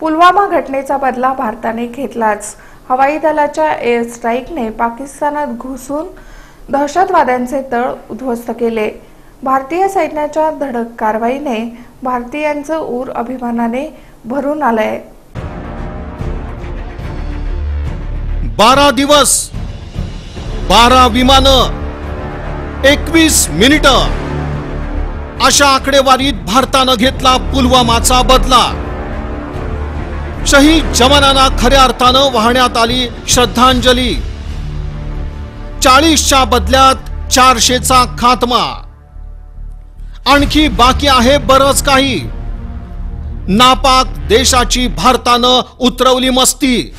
पुलवामा घटनेचा बदला भारताने घेतलाच. हवाई दलाच्या एअर स्ट्राईकने पाकिस्तानात घुसून दहशतवाद्यांचे तळ उद्ध्वस्त केले. भारतीय सैन्याच्या धडक कारवाईने भारतीयांचं ऊर अभिमानाने भरून आलंय. बारा दिवस बारा विमान एकवीस मिनिट. अशा आकडेवारीत भारतानं घेतला पुलवामाचा बदला. शहीद जवानांना खऱ्या अर्थानं वाहण्यात आली श्रद्धांजली. चाळीसच्या बदल्यात चारशेचा खात्मा. आणखी बाकी आहे बरंच काही. नापाक देशाची भारतानं उतरवली मस्ती.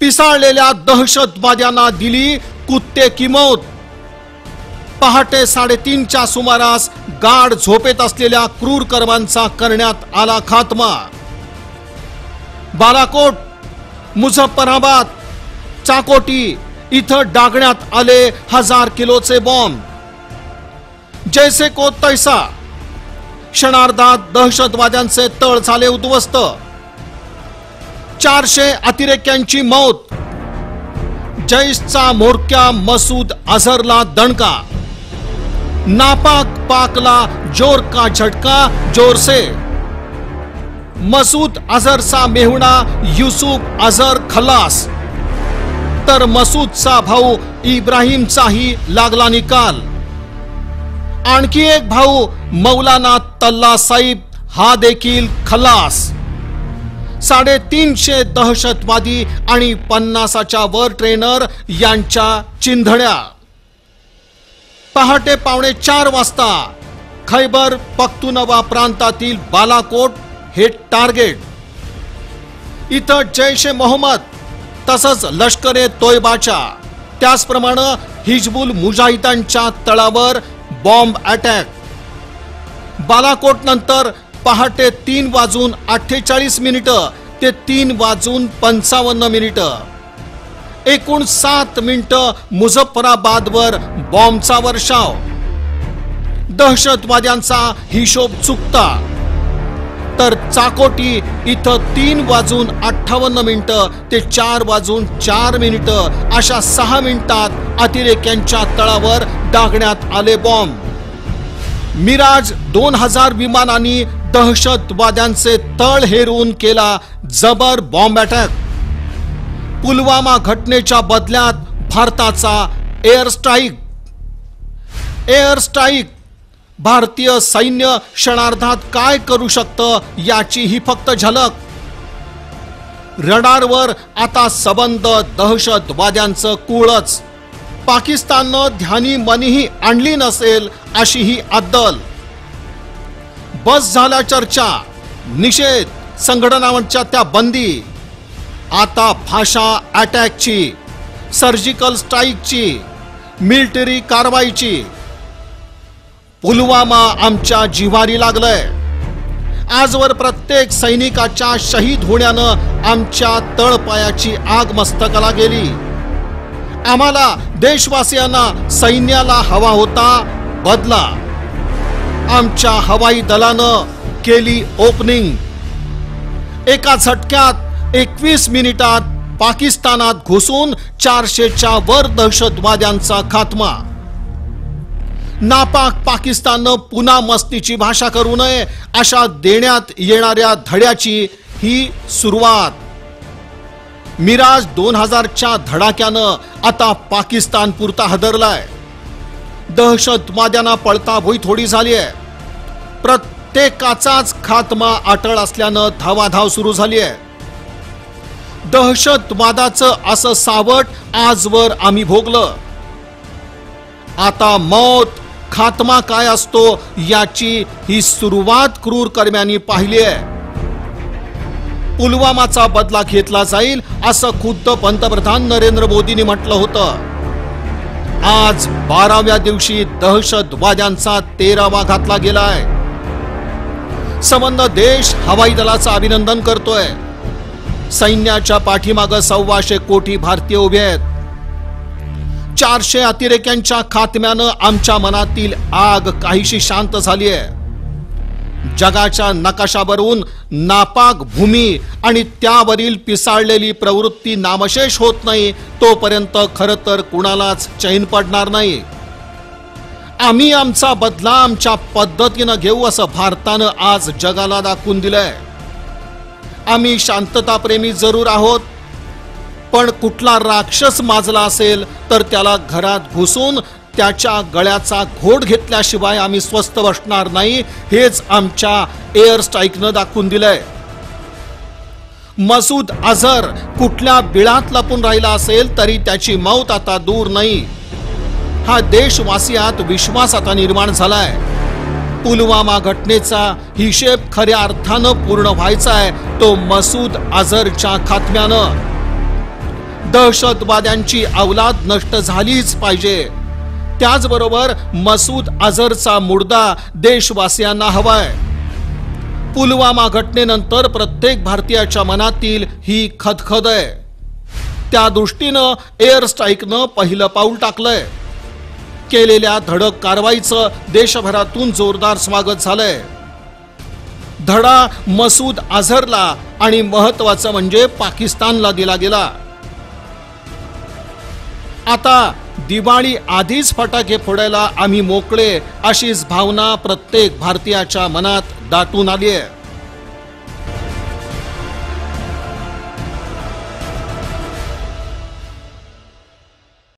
पिसाळलेल्या दहशतवाद्यांना दिली कुत्ते की पहाटे साडेतीनच्या सुमारास गाढ झोपेत असलेल्या क्रूर कर्मांचा करण्यात आला खात्मा. बालाकोट मुझफ्फराबाद चाकोटी इथं डागण्यात आले हजार किलोचे बॉम्ब जैसे को तैसा क्षणार्धात दहशतवाद्यांचे तळ झाले उद्ध्वस्त. चारशे अतिरेक्यांची मौत. जैशचा मोरक्या मसूद अझरला दणका. नापाक पाकला जोर का झटका जोर से मसूद अझरचा मेहुणा युसुफ अझर खलास। तर मसूदचा भाऊ इब्राहिमचाही लागला निकाल आणखी एक भाऊ मौलाना तल्ला साईब हा देखील खलास। साडेतीनशे दहशतवादी आणि पन्नासाच्या वर ट्रेनर यांच्या चिंधड्या पहाटे पावणे चार वाजता खैबर पख्तुनवा प्रांतातील बालाकोट हे टार्गेट इथं जैश ए मोहम्मद तसंच लष्कर ए तोयबाच्या. त्याचप्रमाणे हिजबुल मुजाहिदांच्या तळावर बॉम्ब अटॅक बालाकोट नंतर पहाटे तीन वाजून अठ्ठेचाळीस मिनिटं ते तीन वाजून पंचावन्न मिनिटं. एकूण सात मिनिटं मुझफ्फराबादवर बॉम्बचा वर्षाव. दहशतवाद्यांचा हिशोब चुकता. तर चाकोटी इथं तीन वाजून अठ्ठावन्न मिनिटं ते चार वाजून चार मिनिटं अशा सहा मिनिटात अतिरेक्यांच्या तळावर डागण्यात आले बॉम्ब. मिराज दोन हजार विमानांनी दहशतवाद्यांचे तळ हेरून केला जबर बॉम्ब अटॅक. पुलवामा घटनेच्या बदल्यात भारताचा एअर स्ट्राईक. एअर स्ट्राईक भारतीय सैन्य क्षणार्धात काय करू शकतं याची ही फक्त झलक. रडारवर आता सबंध दहशतवाद्यांचं कुळच. पाकिस्ताननं ध्यानी मनीही आणली नसेल अशी ही अद्दल बस झाल्या चर्चा. निषेध. संघटनांच्या त्या बंदी. आता भाषा अटॅकची सर्जिकल स्ट्राईकची मिलिटरी कारवाईची. पुलवामा आमच्या जिव्हारी लागलंय. आजवर प्रत्येक सैनिकाच्या शहीद होण्यानं आमच्या तळपायाची आग मस्तकाला गेली. आम्हाला देशवासियांना सैन्याला हवा होता बदला. आमच्या हवाई दलानं केली ओपनिंग. एका झटक्यात एकवीस मिनिटात पाकिस्तानात घुसून चारशेच्या वर दहशतवाद्यांचा खात्मा. नापाक पाकिस्ताननं पुन्हा मस्तीची भाषा करू नये अशा देण्यात येणाऱ्या धड्याची ही सुरुवात. मिराज दोन हजारच्या धडाक्यानं आता पाकिस्तान पुरता हदरलाय. दहशतवाद्यांना पळताभोई थोडी झाली आहे. प्रत्येकाचाच खात्मा अटळ असल्यानं धावाधाव सुरू झाली आहे. दहशतवादाचं असं सावट आजवर आम्ही भोगलं. आता मौत खात्मा काय असतो याची ही सुरुवात क्रूर कर्म्यांनी पाहिली आहे. पुलवामाचा बदला घेतला जाईल असं खुद्द पंतप्रधान नरेंद्र मोदींनी म्हटलं होतं. आज बाराव्या दिवशी दहशतवाद्यांचा तेरावा घातला गेलाय. संबंध देश हवाई दलाचं अभिनंदन करतोय. सैन्याच्या पाठीमागं सव्वाशे कोटी भारतीय उभे आहेत. चारशे अतिरेक्यांच्या खात्म्यानं आमच्या मनातील आग काहीशी शांत झाली आहे. जगाच्या नकाशावरून नापाक भूमी आणि त्यावरील पिसाळलेली प्रवृत्ती नामशेष होत नाही तोपर्यंत खरं तर कुणालाच चैन पडणार नाही. आम्ही आमचा बदला आमच्या पद्धतीनं घेऊ असं भारतानं आज जगाला दाखवून दिलंय. आम्ही शांतताप्रेमी जरूर आहोत पण कुठला राक्षस माजला असेल तर त्याला घरात घुसून त्याच्या गळ्याचा घोट घेतल्याशिवाय आम्ही स्वस्थ बसणार नाही हेच आमच्या एअर स्ट्राईकनं दाखवून दिलंय. मसूद अझर कुठल्या बिळात लपून राहिला असेल तरी त्याची मौत आता दूर नाही. हा देशवासियात विश्वास आता निर्माण झालाय. पुलवामा घटनेचा हिशेब खऱ्या अर्थानं पूर्ण व्हायचा आहे तो मसूद अझरच्या खात्म्यानं. दहशतवाद्यांची अवलाद नष्ट झालीच पाहिजे. त्याचबरोबर मसूद अझरचा मुर्दा देशवासियांना हवाय. पुलवामा घटनेनंतर प्रत्येक भारतीयाच्या मनातील ही खदखद आहे. त्या दृष्टीनं एअर स्ट्राईकनं पहिलं पाऊल टाकलंय. केलेल्या धडक कारवाईचं देशभरातून जोरदार स्वागत झालंय. धडा मसूद अझरला आणि महत्वाचं म्हणजे पाकिस्तानला दिला गेला. आता दिवाळी आधीच फटाके फोडायला आम्ही मोकळे अशीच भावना प्रत्येक भारतीयाच्या मनात दाटून आली आहे.